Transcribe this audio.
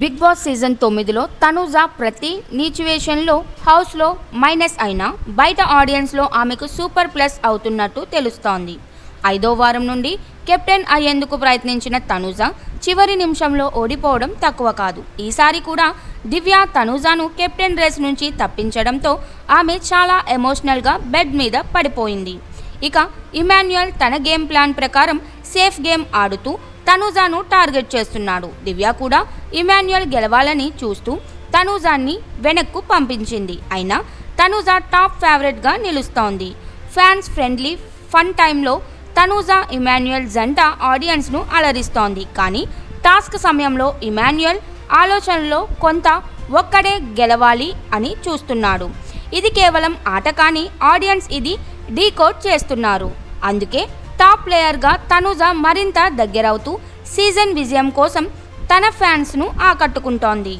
Big boss season తొమ్మిదిలో తనుజా ప్రతి నీచువేషన్లో హౌస్లో మైనస్ అయినా బయట ఆడియన్స్లో ఆమెకు సూపర్ ప్లస్ అవుతున్నట్టు తెలుస్తోంది. ఐదో వారం నుండి కెప్టెన్ అయ్యేందుకు ప్రయత్నించిన తనుజా చివరి నిమిషంలో ఓడిపోవడం తక్కువ కాదు. ఈసారి కూడా దివ్య తనుజాను కెప్టెన్ రేస్ నుంచి తప్పించడంతో ఆమె చాలా ఎమోషనల్గా బెడ్ మీద పడిపోయింది. ఇక ఇమాన్యుయల్ తన గేమ్ ప్లాన్ ప్రకారం సేఫ్ గేమ్ ఆడుతూ తనూజాను టార్గెట్ చేస్తున్నాడు. దివ్య కూడా ఇమాన్యుయల్ గెలవాలని చూస్తూ తనూజాన్ని వెనక్కు పంపించింది. అయినా తనూజ టాప్ ఫేవరెట్గా నిలుస్తోంది. ఫ్యాన్స్ ఫ్రెండ్లీ ఫన్ టైంలో తనూజ ఇమాన్యుయల్ జంట ఆడియన్స్ను అలరిస్తోంది. కానీ టాస్క్ సమయంలో ఇమాన్యుయల్ ఆలోచనలో కొంత ఒక్కడే గెలవాలి అని చూస్తున్నాడు. ఇది కేవలం ఆట కానీ ఆడియన్స్ ఇది డీకోడ్ చేస్తున్నారు. అందుకే టాప్ ప్లేయర్గా తనుజ మరింత దగ్గరవుతూ సీజన్ విజయం కోసం తన ఫ్యాన్స్ను ఆకట్టుకుంటోంది.